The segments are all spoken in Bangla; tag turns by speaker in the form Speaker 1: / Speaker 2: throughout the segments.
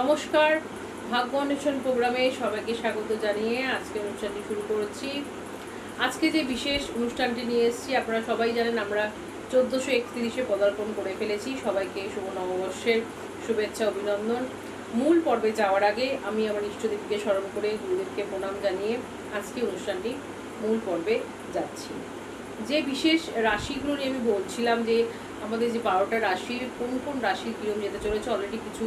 Speaker 1: নমস্কার। ভাগ্য অন্বেষণ প্রোগ্রামে সবাইকে স্বাগত জানিয়ে আজকে অনুষ্ঠানটি শুরু করেছি। আজকে যে বিশেষ অনুষ্ঠানটি নিয়ে এসেছি, আপনারা সবাই জানেন আমরা চোদ্দোশো একত্রিশে পদার্পণ করে ফেলেছি। সবাইকে শুভ নববর্ষের শুভেচ্ছা, অভিনন্দন। মূল পর্বে যাওয়ার আগে আমি আমার ইষ্টদেবকে স্মরণ করে গুরুদেবকে প্রণাম জানিয়ে আজকে অনুষ্ঠানটি মূল পর্বে যাচ্ছি। যে বিশেষ রাশিগুলো নিয়ে আমি বলছিলাম যে আমাদের যে বারোটা রাশির কোন কোন রাশি কিরম যেতে চলেছে অলরেডি কিছু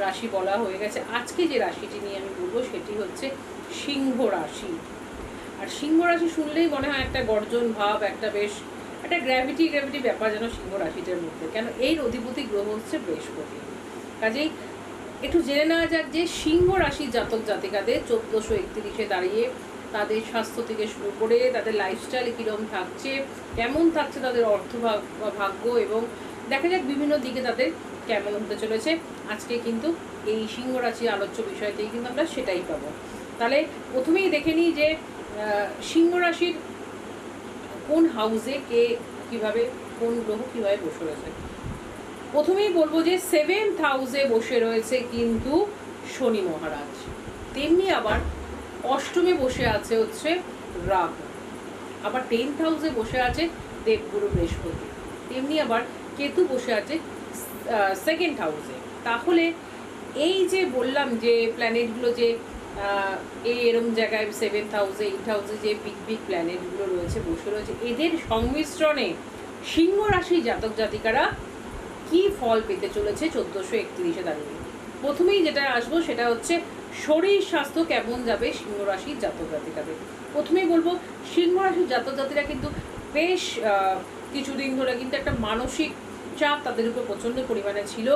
Speaker 1: রাশি বলা হয়ে গেছে। আজকে যে রাশিটি নিয়ে আমি বলব সেটি হচ্ছে সিংহ রাশি। আর সিংহ রাশি শুনলেই মনে হয় একটা গর্জন ভাব, একটা বেশ, একটা গ্র্যাভিটি গ্র্যাভিটি ব্যাপার যেন সিংহ রাশিটার মধ্যে। কেন? এর অধিপতি গ্রহ হচ্ছে বৃহস্পতি। কাজেই একটু জেনে নেওয়া যাক যে সিংহ রাশির জাতক জাতিকাদের চোদ্দোশো একত্রিশে দাঁড়িয়ে তাদের স্বাস্থ্য থেকে শুরু করে তাদের লাইফস্টাইল কীরকম থাকছে, কেমন থাকছে তাদের অর্থ ভাগ্য এবং দেখা যাক বিভিন্ন দিকে তাদের কেমন হতে চলেছে। আজকে কিন্তু এই সিংহ রাশির আলোচ্য বিষয়তেই কিন্তু আমরা সেটাই পাবো। তাহলে প্রথমেই দেখে নিই যে সিংহ রাশির কোন হাউসে কে কীভাবে, কোন গ্রহ কীভাবে বসে রয়েছে? প্রথমেই বলব যে সেভেন্থ হাউসে বসে রয়েছে কিন্তু শনি মহারাজ। তেমনি আবার অষ্টমে বসে আছে হচ্ছে রাহু। আবার টেন্থ হাউসে বসে আছে দেবগুরু বৃহস্পতি। তেমনি আবার কেতু বসে আছে সেকেন্ড হাউসে তাহলে এই যে বললাম যে প্ল্যানেটগুলো যে এই এরম জায়গায় সেভেন হাউসে এইট হাউসে যে বিগ বিগ প্ল্যানেটগুলো রয়েছে, বসে রয়েছে, এদের সংমিশ্রণে সিংহ রাশি জাতক জাতিকারা কি ফল পেতে চলেছে চোদ্দোশো একত্রিশে দাঁড়িয়ে প্রথমেই যেটা আসব সেটা হচ্ছে শরীর স্বাস্থ্য কেমন যাবে সিংহ রাশির জাতক জাতিকাদের? প্রথমেই বলব, সিংহ রাশির জাতক জাতিরা কিন্তু বেশ কিছুদিন ধরে কিন্তু একটা মানসিক চাপ তাদের উপর প্রচণ্ড পরিমাণে ছিল।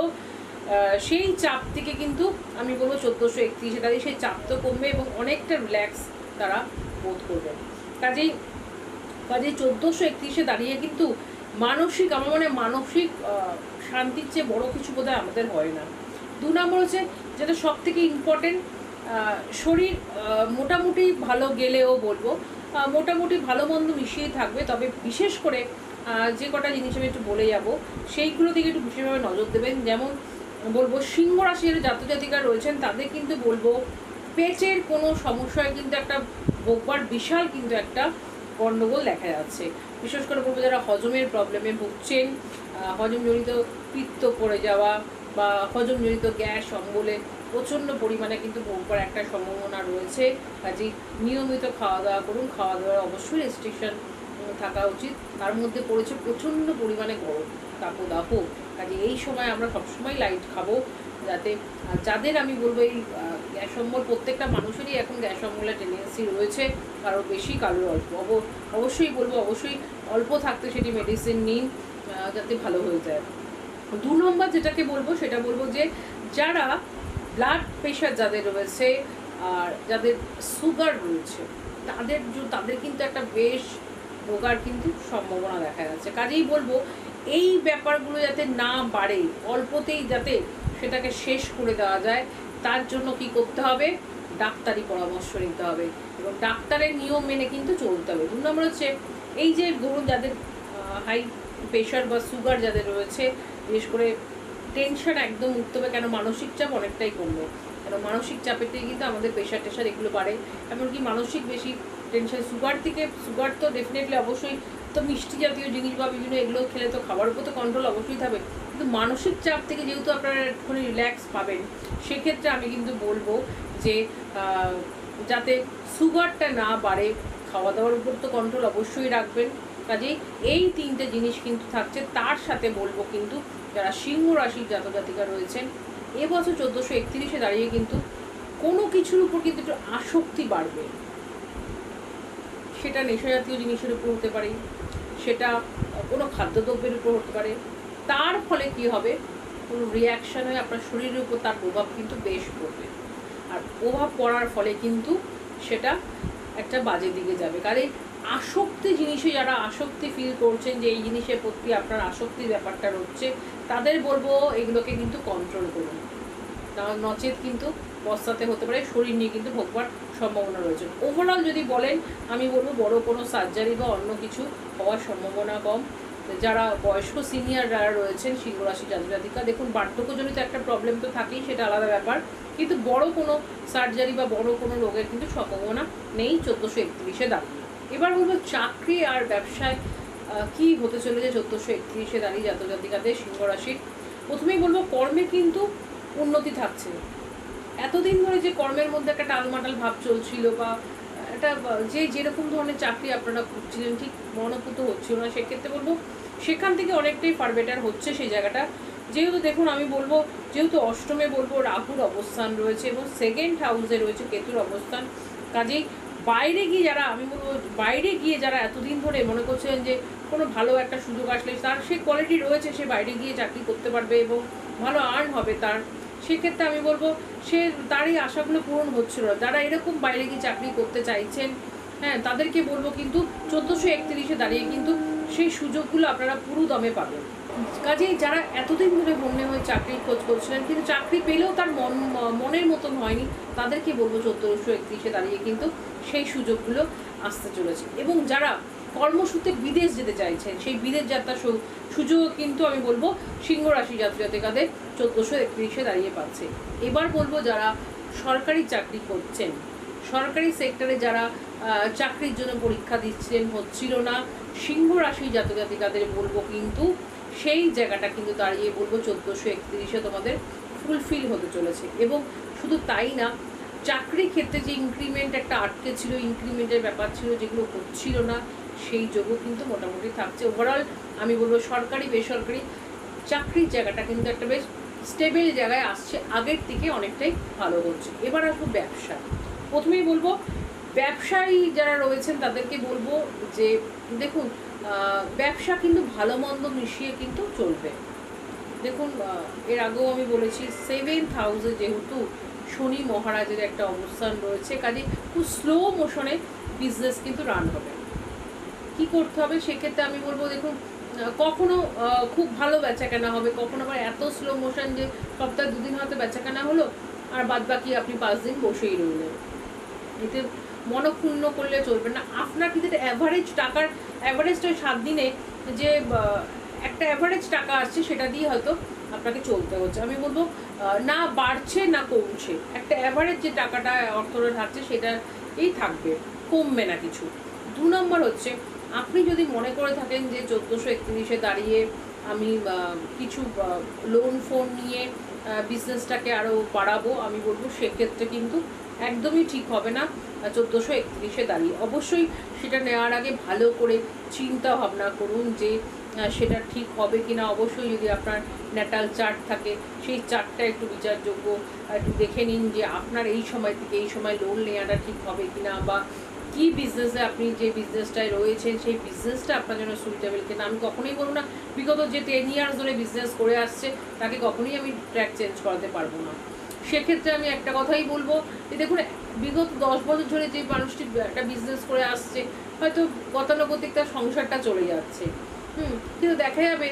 Speaker 1: সেই চাপ থেকে কিন্তু আমি বলব চোদ্দোশো একত্রিশে তাদের সেই চাপ তো কমবে এবং অনেকটা রিল্যাক্স তারা বোধ করবে। কাজেই কাজেই চোদ্দোশো একত্রিশে দাঁড়িয়ে কিন্তু মানসিক, আমার মনে মানসিক শান্তির চেয়ে বড় কিছু বোধহয় আমাদের হয় না। দু নম্বর হচ্ছে যেটা সব থেকে ইম্পর্টেন্ট শরীর মোটামুটি ভালো গেলেও বলব মোটামুটি ভালো মন্দ মিশিয়ে থাকবে, তবে বিশেষ করে যে কটা জিনিস আমি একটু বলে যাব, সেইগুলো দিকে একটু বিশেষভাবে নজর দেবেন। যেমন বলব সিংহ রাশির জাতজাতিকা রয়েছেন, তাদের কিন্তু বলব পেটের কোনো সমস্যায় কিন্তু একটা ভোগবার বিশাল কিন্তু একটা গণ্ডগোল দেখা যাচ্ছে। বিশেষ করে বলব যারা হজমের প্রবলেমে ভুগছেন হজমজনিত পিত্ত পড়ে যাওয়া বা হজমজনিত গ্যাস অম্বলে প্রচণ্ড পরিমাণে কিন্তু ভোগবার একটা সম্ভাবনা রয়েছে। কাজে নিয়মিত খাওয়া দাওয়া করুন, খাওয়া দাওয়ার অবশ্যই রেস্ট্রিকশন থাকা উচিত। তার মধ্যে পড়েছে প্রচণ্ড পরিমাণে গরম, তাপদাহ। কাজে এই সময় আমরা সবসময় লাইট খাব, যাতে যাদের আমি বলব এই গ্যাস অম্বল প্রত্যেকটা মানুষেরই এখন গ্যাস অম্বলের টেন্ডেন্সি রয়েছে, কারও বেশি কারোর অল্প। অব- অবশ্যই বলব, অবশ্যই অল্প থাকতে সেটি মেডিসিন নিন যাতে ভালো হয়ে যায়। দু নম্বর যেটাকে বলব, সেটা বলব যে, যারা ব্লাড প্রেশার যাদের রয়েছে, আর যাদের সুগার রয়েছে, তাদের তাদের কিন্তু একটা বেশ রোগার কিন্তু সম্ভাবনা দেখা যাচ্ছে। কাজেই বলব এই ব্যাপারগুলো যাতে না বাড়ে, অল্পতেই যাতে সেটাকে শেষ করে দেওয়া যায়, তার জন্য কি করতে হবে? ডাক্তারি পরামর্শ নিতে হবে এবং ডাক্তারের নিয়ম মেনে কিন্তু চলতে হবে। দু নম্বর হচ্ছে, এই যে ধরুন যাদের হাই প্রেশার বা সুগার যাদের রয়েছে, বিশেষ করে টেনশন একদম উঠতে হবে, কেন মানসিক চাপ অনেকটাই কমবে। কেন মানসিক চাপেতেই কিন্তু আমাদের প্রেশার টেশার এগুলো বাড়ে। এমনকি মানসিক বেশি টেনশন সুগার থেকে সুগার তো ডেফিনেটলি অবশ্যই তো মিষ্টি জাতীয় জিনিস বা বিভিন্ন এগুলো খেলে তো খাবার উপর তো কন্ট্রোল অবশ্যই থাকবে। কিন্তু মানসিক চাপ থেকে যেহেতু আপনারা একটুখানি রিল্যাক্স পাবেন, সেক্ষেত্রে আমি কিন্তু বলব যে যাতে সুগারটা না বাড়ে খাওয়া দাওয়ার উপর তো কন্ট্রোল অবশ্যই রাখবেন। কাজেই এই তিনটে জিনিস কিন্তু থাকছে। তার সাথে বলব কিন্তু যারা সিংহ রাশির জাতজাতিকা রয়েছেন এবছর চোদ্দোশো একত্রিশে দাঁড়িয়ে কিন্তু কোনো কিছুর উপর কিন্তু একটু আসক্তি বাড়বে। সেটা নেশা জাতীয় জিনিসের উপর হতে পারে। সেটা কোনো খাদ্যদ্রব্যের উপর হতে পারে। তার ফলে কি হবে? কোনো রিয়াকশন হয়ে আপনার শরীরের উপর তার প্রভাব কিন্তু বেশ পড়বে। আর প্রভাব পড়ার ফলে কিন্তু সেটা একটা বাজে দিকে যাবে। কারণ আসক্তি জিনিসে যারা আসক্তি ফিল করছেন যে এই জিনিসের প্রতি আপনার আসক্তির ব্যাপারটা রচ্ছে তাদের বলব এগুলোকে কিন্তু কন্ট্রোল করুন। নচেত কিন্তু পশ্চাতে হতে পারে। শরীর নিয়ে কিন্তু ভোগবার সম্ভাবনা রয়েছে। ওভারঅল যদি বলেন, আমি বলব বড় কোনো সার্জারি বা অন্য কিছু হওয়ার সম্ভাবনা কম। যারা বয়স্ক সিনিয়র যারা রয়েছেন, সিংহ রাশি জাতক দেখুন, বার্ধক্যজনিত একটা প্রবলেম তো থাকেই, সেটা আলাদা ব্যাপার। কিন্তু বড় কোনো সার্জারি বা বড় কোনো রোগের কিন্তু সম্ভাবনা নেই চোদ্দোশো একত্রিশে দাঁড়িয়ে। এবার বলব চাকরি আর ব্যবসায় কি হতে চলেছে চোদ্দোশো একত্রিশে দাঁড়িয়ে জাতক জাতিকাদের সিংহ রাশির? প্রথমেই বলব কর্মে কিন্তু উন্নতি থাকছে। এতদিন ধরে যে কর্মের মধ্যে একটা টালমাটাল ভাব চলছিল বা একটা, যে যেরকম ধরনের চাকরি আপনারা খুঁজছিলেন, ঠিক মনোভূত হচ্ছিল না। সেক্ষেত্রে বলব, সেখান থেকে অনেকটাই ফার বেটার হচ্ছে সেই জায়গাটা। যেহেতু দেখুন, আমি বলব, যেহেতু অষ্টমে বলব, রাহুর অবস্থান রয়েছে এবং সেকেন্ড হাউসে রয়েছে কেতুর অবস্থান। কাজেই বাইরে গিয়ে যারা, আমি বলব, বাইরে গিয়ে যারা এতদিন ধরে মনে করছেন যে কোনো ভালো একটা সুযোগ আসলে, তার সে কোয়ালিটি রয়েছে, সে বাইরে গিয়ে চাকরি করতে পারবে এবং ভালো আর্ন হবে তার। সেক্ষেত্রে আমি বলব, সে তারই আশাগুলো পূরণ হচ্ছিল না। যারা এরকম বাইরে গিয়ে চাকরি করতে চাইছেন হ্যাঁ তাদেরকে বলব কিন্তু চোদ্দোশো একত্রিশে দাঁড়িয়ে কিন্তু সেই সুযোগগুলো আপনারা পুরো দমে পাবেন। কাজেই যারা এতদিন ধরে মনে হয়ে চাকরির খোঁজ করছিলেন, কিন্তু চাকরি পেলেও তার মন, মনের মতন হয়নি, তাদেরকে বলব চোদ্দোশো একত্রিশে দাঁড়িয়ে কিন্তু সেই সুযোগগুলো আসতে চলেছে। এবং যারা কর্মসূত্রে বিদেশ যেতে চাইছেন, সেই বিদেশ যাত্রার সুযোগ কিন্তু আমি বলব সিংহ রাশি জাতক জাতিকাদের চোদ্দোশো একত্রিশে দাঁড়িয়ে পাচ্ছে। এবার বলব যারা সরকারি চাকরি করছেন, সরকারি সেক্টরে যারা চাকরির জন্য পরীক্ষা দিচ্ছিলেন হচ্ছিল না, সিংহ রাশি জাতক বলব কিন্তু সেই জায়গাটা কিন্তু দাঁড়িয়ে বলব চোদ্দোশো একত্রিশে তোমাদের ফুলফিল হতে চলেছে। এবং শুধু তাই না চাকরির ক্ষেত্রে যে ইনক্রিমেন্ট একটা আটকে ছিল ইনক্রিমেন্টের ব্যাপার ছিল, যেগুলো হচ্ছিল না, সেই যোগও কিন্তু মোটামুটি থাকছে। ওভারঅল আমি বলব সরকারি বেসরকারি চাকরির জায়গাটা কিন্তু একটা বেশ স্টেবল জায়গায় আসছে, আগের থেকে অনেকটাই ভালো হচ্ছে এবার আসব ব্যবসা প্রথমেই বলব, ব্যবসায়ী যারা রয়েছেন তাদেরকে বলব যে, দেখুন ব্যবসা কিন্তু ভালো মন্দ মিশিয়ে কিন্তু চলবে। দেখুন এর আগেও আমি বলেছি সেভেন্থ হাউসে যেহেতু শনি মহারাজের একটা অবস্থান রয়েছে, কাজে খুব স্লো মোশনে বিজনেস কিন্তু রান হবে। কি করতে হবে সেক্ষেত্রে আমি বলব, দেখুন কখনো খুব ভালো বেচা কেনা হবে, কখনো আবার এত স্লো মোশন যে সপ্তাহে দুদিন হয়তো বেচা কেনা হলো, আর বাদ বাকি আপনি পাঁচ দিন বসেই রইলেন। এতে মনক্ষুণ্ণ করলে চলবে না। আপনার কিন্তু অ্যাভারেজ টাকার অ্যাভারেজটা ওই সাত দিনে যে একটা অ্যাভারেজ টাকা আসছে সেটা দিয়ে হয়তো আপনাকে চলতে হচ্ছে। আমি বলব না বাড়ছে, না কমছে। একটা অ্যাভারেজ যে টাকাটা অর্থটা থাকছে সেটাই থাকবে, কমবে না কিছু। দু নম্বর হচ্ছে আপনি যদি মনে করে থাকেন যে চোদ্দোশো একত্রিশে দাঁড়িয়ে আমি কিছু লোন ফোন নিয়ে বিজনেসটাকে আরও বাড়াবো, আমি বলব সেক্ষেত্রে কিন্তু একদমই ঠিক হবে না চোদ্দোশো একত্রিশে দাঁড়িয়ে। অবশ্যই সেটা নেওয়ার আগে ভালো করে চিন্তা ভাবনা করুন যে সেটা ঠিক হবে কি না অবশ্যই যদি আপনার ন্যাটাল চার্ট থাকে, সেই চার্টটা একটু বিচারযোগ্য, একটু দেখে নিন যে আপনার এই সময় থেকে এই সময় লোন নেওয়াটা ঠিক হবে কি না বা কি বিজনেসে আপনি যে বিজনেসটায় রয়েছেন, সেই বিজনেসটা আপনার জন্য সুইটেবল কিনা, আমি কখনোই বলব না। বিগত যে টেন ইয়ার্স ধরে বিজনেস করে আসছে, তাকে কখনোই আমি ট্র্যাক চেঞ্জ করাতে পারব না। সেক্ষেত্রে আমি একটা কথাই বলব যে দেখুন, বিগত দশ বছর ধরে যে মানুষটি একটা বিজনেস করে আসছে, হয়তো গতানুগতিক তার সংসারটা চলে যাচ্ছে। হুম, কিন্তু দেখা যাবে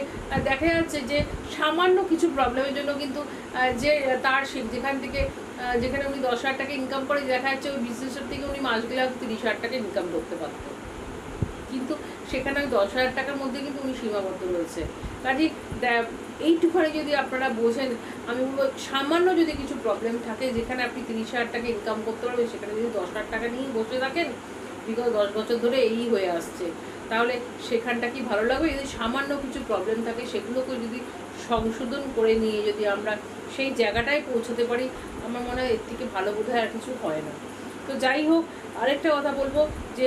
Speaker 1: দেখা যাচ্ছে যে সামান্য কিছু প্রবলেমের জন্য কিন্তু যে, তার যেখান থেকে যেখানে উনি দশ হাজার টাকা ইনকাম করে, দেখা যাচ্ছে ওই বিজনেসের থেকে উনি মাস গেলে তিরিশ হাজার টাকা ইনকাম করতে পারতেন কিন্তু সেখানে ওই দশ হাজার টাকার মধ্যে কিন্তু উনি সীমাবদ্ধ রয়েছে। কাজে এইটুখানি যদি আপনারা বোঝেন, আমি বলব সামান্য যদি কিছু প্রবলেম থাকে, যেখানে আপনি তিরিশ হাজার টাকা ইনকাম করতে পারবেন, সেখানে যদি দশ হাজার টাকা নিয়েই বসে থাকেন, বিগত দশ বছর ধরে এই হয়ে আসছে। তাহলে সেখানটা কি ভালো লাগবে? যদি সামান্য কিছু প্রবলেম থাকে, সেগুলোকে যদি সংশোধন করে নিয়ে যদি আমরা সেই জায়গাটায় পৌঁছাতে পারি, আমার মনে হয় এর থেকে ভালো বোধ আর কিছু হয় না। তো যাই হোক, আরেকটা কথা বলব যে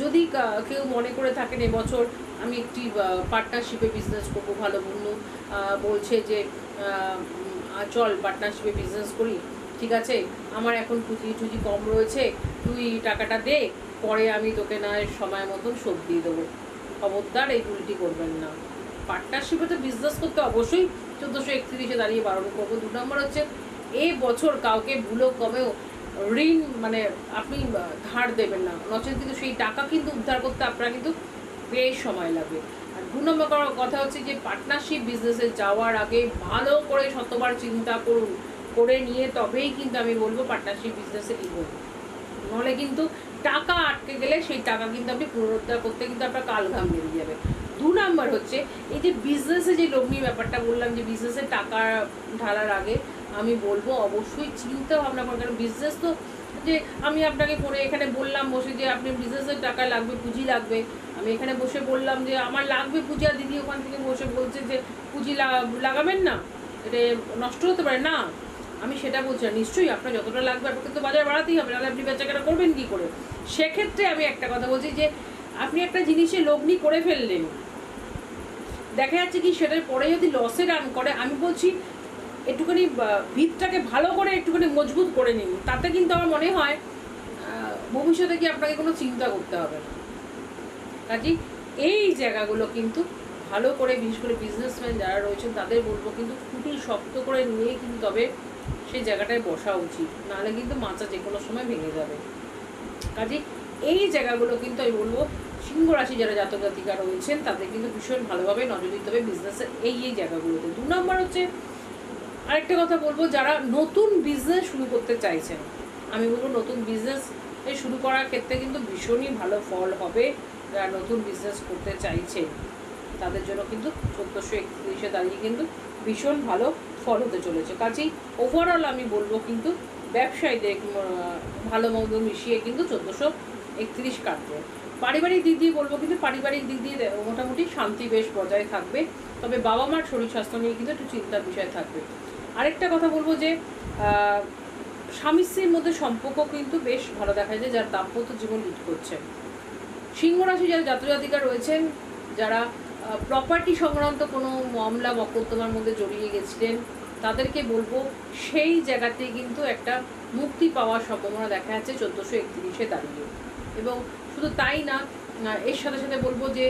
Speaker 1: যদি কেউ মনে করে থাকেন এবছর আমি একটি পার্টনারশিপে বিজনেস করব, ভালো বন্ধু বলছে যে চল পার্টনারশিপে বিজনেস করি, ঠিক আছে? আমার এখন পুঁজি টুজি কম রয়েছে, তুই টাকাটা দে, পরে আমি তোকে না সময় মতন শোধ দিয়ে দেবো। খবরদার এই ভুলটি করবেন না। পার্টনারশিপে তো বিজনেস করতে অবশ্যই চোদ্দোশো একত্রিশে দাঁড়িয়ে বারণ করব। দু নম্বর হচ্ছে এই বছর কাউকে ভুলো কমেও ঋণ মানে আপনি ধার দেবেন না। নচেত কিন্তু সেই টাকা কিন্তু উদ্ধার করতে আপনার কিন্তু বেশ সময় লাগবে। আর দু নম্বর কথা হচ্ছে যে পার্টনারশিপ বিজনেসে যাওয়ার আগে ভালো করে শতবার চিন্তা করুন। করে নিয়ে তবেই কিন্তু আমি বলব পার্টনারশিপ বিজনেসে এগোন। নাহলে কিন্তু টাকা আটকে গেলে সেই টাকা কিন্তু আপনি পুনরুদ্ধার করতে কিন্তু আপনার কাল ঘাম বেরিয়ে যাবে। দু নাম্বার হচ্ছে, এই যে বিজনেসে যে লগ্নি ব্যাপারটা বললাম, যে বিজনেসে টাকা ঢালার আগে আমি বলব, অবশ্যই চিন্তা ভাবনা করেন কারণ বিজনেস তো যে আমি আপনাকে পরে এখানে বললাম বসে যে আপনি বিজনেসের টাকা লাগবে, পুঁজি লাগবে। আমি এখানে বসে বললাম যে আমার লাগবে পুঁজি, আর দিদি ওখান থেকে বসে বলছে যে পুঁজি লাগা- লাগাবেন না, এটা নষ্ট হতে পারে। না, আমি সেটা বলছি না, নিশ্চয়ই আপনার যতটা লাগবে আপনাকে তো বাজার বাড়াতেই হবে, নাহলে আপনি বেচাকেনা করবেন কী করে? সেক্ষেত্রে আমি একটা কথা বলছি যে আপনি একটা জিনিসে লগ্নি করে ফেললেন। দেখা যাচ্ছে কি সেটার পরে যদি লসে রান করে, আমি বলছি একটুখানি ভিতটাকে ভালো করে একটুখানি মজবুত করে নিন, তাতে কিন্তু আমার মনে হয় ভবিষ্যতে কি আপনাকে কোনো চিন্তা করতে হবে না। কাজে এই জায়গাগুলো কিন্তু ভালো করে, বিশেষ করে বিজনেসম্যান যারা রয়েছেন, তাদের বলব কিন্তু খুঁটি শক্ত করে নিয়ে কিন্তু তবে সেই জায়গাটায় বসা উচিত। নাহলে কিন্তু মাচা যে কোনো সময় ভেঙে যাবে। কাজে এই জায়গাগুলো কিন্তু আমি বলব সিংহ রাশি যারা জাতক জাতিকা রয়েছেন, তাদের কিন্তু ভীষণ ভালোভাবে নজর দিতে হবে বিজনেসের এই এই জায়গাগুলোতে। দু নম্বর হচ্ছে, আরেকটা কথা বলব, যারা নতুন বিজনেস শুরু করতে চাইছেন, আমি বলব নতুন বিজনেস শুরু করার ক্ষেত্রে কিন্তু ভীষণই ভালো ফল হবে যারা নতুন বিজনেস করতে চাইছে তাদের জন্য কিন্তু চোদ্দোশো একত্রিশে দাঁড়িয়ে কিন্তু ভীষণ ভালো ফল হতে চলেছে। কাজেই ওভারঅল আমি বলব কিন্তু ব্যবসায়ীদের ভালো মন্দ মিশিয়ে কিন্তু চোদ্দোশো একত্রিশ কাটবে। পারিবারিক দিক দিয়ে বলব কিন্তু পারিবারিক দিক দিয়ে মোটামুটি শান্তি বেশ বজায় থাকবে। তবে বাবা মার শরীর স্বাস্থ্য নিয়ে কিন্তু একটু চিন্তার বিষয় থাকবে। আরেকটা কথা বলব যে স্বামী স্ত্রীর মধ্যে সম্পর্ক কিন্তু বেশ ভালো দেখা যায়, যার দাম্পত্য জীবন লিড করছে। সিংহ রাশি যারা জাতজাতিকা রয়েছেন, যারা প্রপার্টি সংক্রান্ত কোনো মামলা মকদ্দমার মধ্যে জড়িয়ে গেছিলেন, তাদেরকে বলব সেই জায়গাতে কিন্তু একটা মুক্তি পাওয়ার সম্ভাবনা দেখা যাচ্ছে চোদ্দোশো একত্রিশে দাঁড়িয়ে এবং শুধু তাই না এর সাথে সাথে বলব যে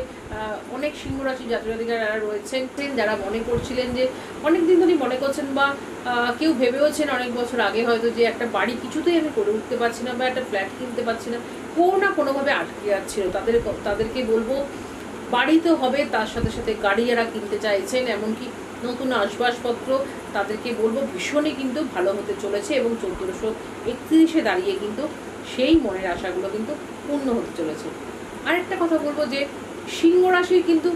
Speaker 1: অনেক সিংহ রাশি জাতজাতিকা যারা রয়েছেন যারা মনে করছিলেন যে অনেক দিন ধরেই মনে করছেন বা কেউ ভেবেওছেন অনেক বছর আগে হয়তো যে একটা বাড়ি কিছুতেই আমি করে উঠতে পারছি না বা একটা ফ্ল্যাট কিনতে পারছি না কোনো না কোনোভাবে আটকে যাচ্ছিল। তাদের, তাদেরকে বলব, বাড়ি তো হবে, তার সাথে সাথে গাড়ি যারা কিনতে চাইছেন, এমনকি নতুন আসবাবপত্র তাদেরকে বলব ভীষণই কিন্তু ভালো হতে চলেছে এবং চোদ্দোশো একত্রিশে দাঁড়িয়ে কিন্তু সেই মনের আশাগুলো কিন্তু পূর্ণ হতে চলেছে। আরেকটা কথা বলব যে সিংহ রাশির কিন্তু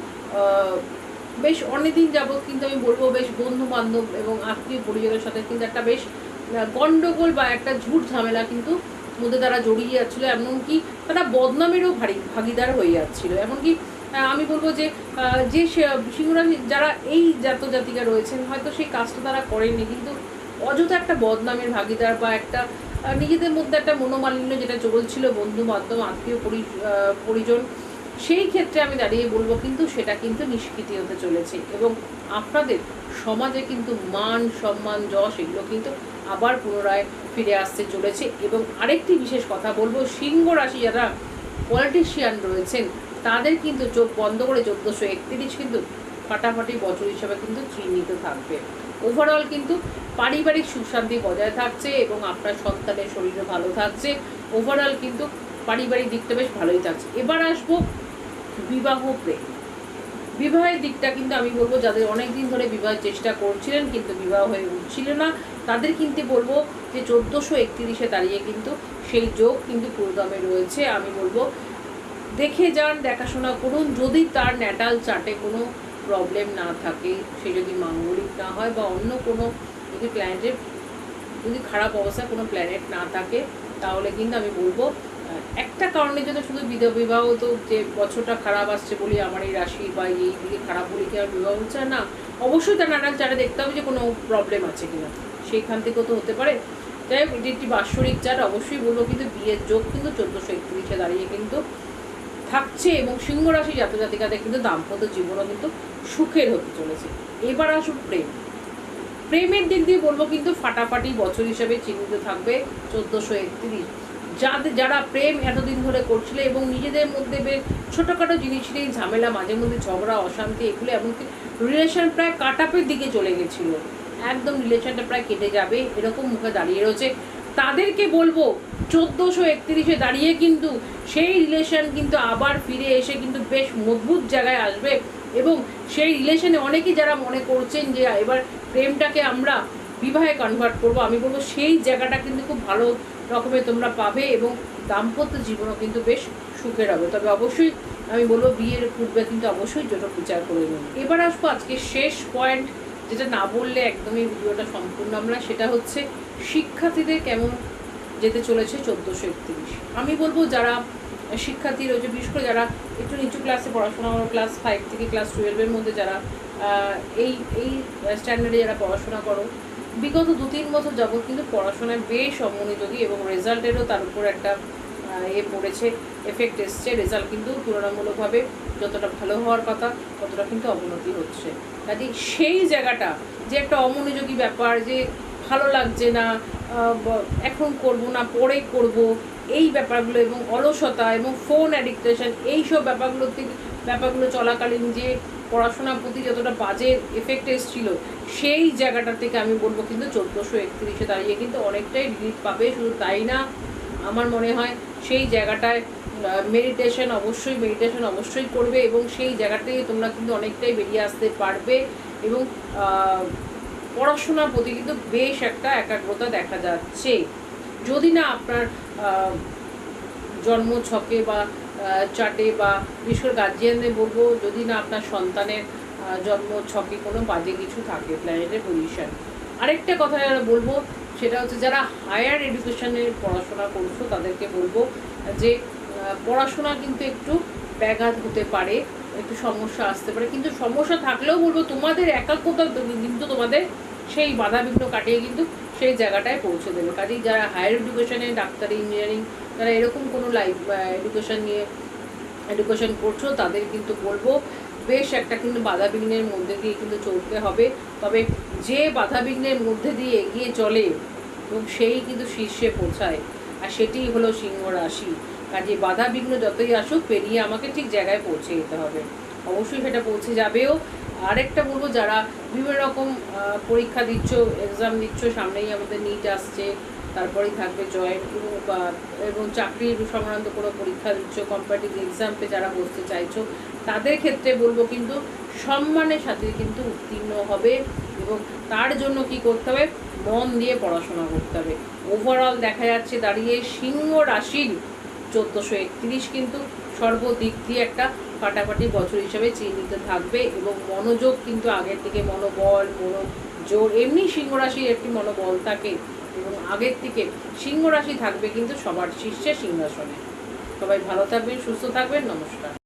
Speaker 1: বেশ অনেকদিন যাবৎ কিন্তু আমি বলব বেশ বন্ধু বান্ধব এবং আত্মীয় পরিজনের সাথে কিন্তু একটা বেশ আহ, গন্ডগোল বা একটা ঝুট ঝামেলা কিন্তু মধ্যে তারা জড়িয়ে যাচ্ছিল এমনকি তারা বদনামেরও ভারী ভাগিদার হয়ে যাচ্ছিল। এমনকি আমি বলব যে যে সিংহরাশি যারা এই জাত জাতিকা রয়েছেন হয়তো সেই কাজটা তারা করেননি কিন্তু অযথা একটা বদনামের ভাগিদার বা একটা নিজেদের মধ্যে একটা মনোমালিন্য যেটা চলছিল বন্ধু বান্ধব আত্মীয় পরিজন, সেই ক্ষেত্রে আমি দাঁড়িয়ে বলব কিন্তু সেটা কিন্তু নিষ্কৃতি হতে চলেছে এবং আপনাদের সমাজে কিন্তু মান, সম্মান, যশ এগুলো কিন্তু আবার পুনরায় ফিরে আসতে চলেছে এবং আরেকটি বিশেষ কথা বলব, সিংহ রাশি যারা পলিটিশিয়ান রয়েছেন, তাদের কিন্তু চোখ বন্ধ করে চোদ্দোশো একত্রিশ কিন্তু ফাটাফাটি বছর হিসাবে কিন্তু চিহ্নিত থাকবে। ওভারঅল কিন্তু পারিবারিক সুশান্তি বজায় থাকছে এবং আপনার সন্তানের শরীরও ভালো থাকছে। ওভারঅল কিন্তু পারিবারিক দিকটা বেশ ভালোই থাকছে। এবার আসব বিবাহ প্রেম। বিবাহের দিকটা কিন্তু আমি বলব, যাদের অনেক দিন ধরে বিবাহের চেষ্টা করছিলেন কিন্তু বিবাহ হয়ে উঠছিল না, তাদের কিন্তু বলব যে চোদ্দোশো একত্রিশে দাঁড়িয়ে কিন্তু সেই যোগ কিন্তু পুরোদমে রয়েছে। আমি বলব, দেখে যান, দেখাশোনা করুন। যদি তার ন্যাটাল চার্টে কোনো প্রবলেম না থাকে, সে যদি মাঙ্গলিক না হয় বা অন্য কোনো যদি প্ল্যানেটের যদি খারাপ অবস্থায় কোনো প্ল্যানেট না থাকে, তাহলে কিন্তু আমি বলব একটা কারণের জন্য শুধু বিবাহ তো যে বছরটা খারাপ আসছে বলি আমার এই রাশি বা এই দিকে খারাপ বলি কি আর বিবাহ হচ্ছে না, অবশ্যই তার নানা চারে দেখতে হবে যে কোনো প্রবলেম আছে কিনা, সেইখান থেকেও তো হতে পারে। যাই হোক, এটি একটি বাৎসরিক চার অবশ্যই বলব, কিন্তু বিয়ের যোগ কিন্তু চোদ্দোশো একত্রিশে দাঁড়িয়ে কিন্তু থাকছে এবং সিংহ রাশি জাতজাতিকাদের কিন্তু দাম্পত্য জীবনও কিন্তু সুখের হতে চলেছে। এবার আসুন প্রেম। প্রেমের দিক দিয়ে বলব কিন্তু ফাটাফাটি বছর হিসেবে চিহ্নিত থাকবে চোদ্দোশো একত্রিশ। যাদের যারা প্রেম এতদিন ধরে করছিল এবং নিজেদের মধ্যে বেশ ছোটোখাটো জিনিস নিয়ে ঝামেলা, মাঝে মধ্যে ঝগড়া, অশান্তি এগুলো এমনকি রিলেশন প্রায় কাটাপের দিকে চলে গেছিল। একদম রিলেশনটা প্রায় কেটে যাবে, এরকম মুখে দাঁড়িয়ে রয়েছে তাদেরকে বলব, চোদ্দোশো একত্রিশে দাঁড়িয়ে কিন্তু সেই রিলেশন কিন্তু আবার ফিরে এসে কিন্তু বেশ মজবুত জায়গায় আসবে এবং সেই রিলেশনে অনেকেই যারা মনে করছেন যে এবার প্রেমটাকে আমরা বিবাহে কনভার্ট করব, আমি বলব সেই জায়গাটা কিন্তু খুব ভালো রকমের তোমরা পাবে এবং দাম্পত্য জীবনও কিন্তু বেশ সুখের হবে। তবে অবশ্যই আমি বলব বিয়ের পূর্বে কিন্তু অবশ্যই জোটক বিচার করে নিন এবার আসব আজকে শেষ পয়েন্ট যেটা না বললে একদমই ভিডিওটা সম্পূর্ণ আমরা, সেটা হচ্ছে শিক্ষার্থীদের কেমন যেতে চলেছে চোদ্দোশো একত্রিশ? আমি বলব যারা শিক্ষার্থী রয়েছে বিশেষ করে যারা একটু নিচু ক্লাসে পড়াশোনা করো ক্লাস ফাইভ থেকে ক্লাস টুয়েলভের মধ্যে যারা এই এই স্ট্যান্ডার্ডে যারা পড়াশোনা করো, বিগত দু তিন বছর যাবত কিন্তু পড়াশোনায় বেশ অমনোযোগী এবং রেজাল্টেরও তার উপর একটা এ পড়েছে এফেক্ট এসছে। রেজাল্ট কিন্তু তুলনামূলকভাবে যতটা ভালো হওয়ার কথা, ততটা কিন্তু অবনতি হচ্ছে। কাজে সেই জায়গাটা যে একটা অমনোযোগী ব্যাপার, যে ভালো লাগছে না এখন করব না, পরে করব, এই ব্যাপারগুলো এবং অলসতা এবং ফোন অ্যাডিকটেশন এইসব ব্যাপারগুলো থেকে ব্যাপারগুলো চলাকালীন যে পড়াশোনার প্রতি যতটা বাজে এফেক্ট এসেছিল, সেই জায়গাটা থেকে আমি বলব কিন্তু চোদ্দোশো একত্রিশে দাঁড়িয়ে কিন্তু অনেকটাই রিলিফ পাবে, শুধু তাই না, আমার মনে হয় সেই জায়গাটায় মেডিটেশন অবশ্যই মেডিটেশন অবশ্যই করবে এবং সেই জায়গা তোমরা কিন্তু অনেকটাই বেরিয়ে আসতে পারবে এবং পড়াশোনার প্রতি কিন্তু বেশ একটা একাগ্রতা দেখা যাচ্ছে। যদি না আপনার জন্ম ছকে বা চাটে বা বিশেষ গার্জিয়ানদের বলব, যদি না আপনার সন্তানের জন্ম ছকে কোনো বাজে কিছু থাকে প্ল্যানেটের পজিশন আরেকটা কথা যারা বলব, সেটা হচ্ছে যারা হায়ার এডুকেশনে পড়াশোনা করছ, তাদেরকে বলব যে পড়াশোনা কিন্তু একটু ব্যাঘাত হতে পারে, একটু সমস্যা আসতে পারে। কিন্তু সমস্যা থাকলেও বলব, তোমাদের একাগ্রতা কিন্তু তোমাদের সেই বাধা বিঘ্ন কাটিয়ে কিন্তু সেই জায়গাটায় পৌঁছে দেবে। কাজেই যারা হায়ার এডুকেশনে ডাক্তার ইঞ্জিনিয়ারিং যারা এরকম কোনো লাইফ এডুকেশন নিয়ে এডুকেশন করছ, তাদের কিন্তু বলব, বেশ একটা কিন্তু বাধা বিঘ্নের মধ্যে দিয়ে কিন্তু চলতে হবে। তবে যে বাধা বিঘ্নের মধ্যে দিয়ে এগিয়ে চলে এবং সেই কিন্তু শীর্ষে পৌঁছায়, আর সেটিই হলো সিংহ রাশি। কাজে বাধা বিঘ্ন যতই আসুক, পেরিয়ে আমাকে ঠিক জায়গায় পৌঁছে যেতে হবে। অবশ্যই সেটা পৌঁছে যাবেও। আরেকটা বলব, যারা বিভিন্ন রকম পরীক্ষা দিচ্ছ এক্সাম দিচ্ছ, সামনেই আমাদের নিট আসছে, তারপরেই থাকবে জয়েন্ট বা- এবং চাকরির সংক্রান্ত কোনো পরীক্ষা দিচ্ছ কম্পারেটিভ এক্সামে যারা বসতে চাইছো, তাদের ক্ষেত্রে বলব কিন্তু সম্মানের সাথে কিন্তু উত্তীর্ণ হবে এবং তার জন্য কি করতে হবে? মন দিয়ে পড়াশোনা করতে হবে। ওভারঅল দেখা যাচ্ছে দাঁড়িয়ে সিংহ রাশির চোদ্দোশো একত্রিশ কিন্তু সর্বদিক দিয়ে একটা ফাটাফাটি বছর হিসাবে চিহ্নিত থাকবে এবং মনোযোগ কিন্তু আগের থেকে মনোবল, মনোজোর, এমনি সিংহ রাশির একটি মনোবল থাকে এবং আগের থেকে সিংহ রাশি থাকবে কিন্তু সবার শীর্ষে সিংহাসনে। সবাই ভালো থাকবেন, সুস্থ থাকবেন, নমস্কার।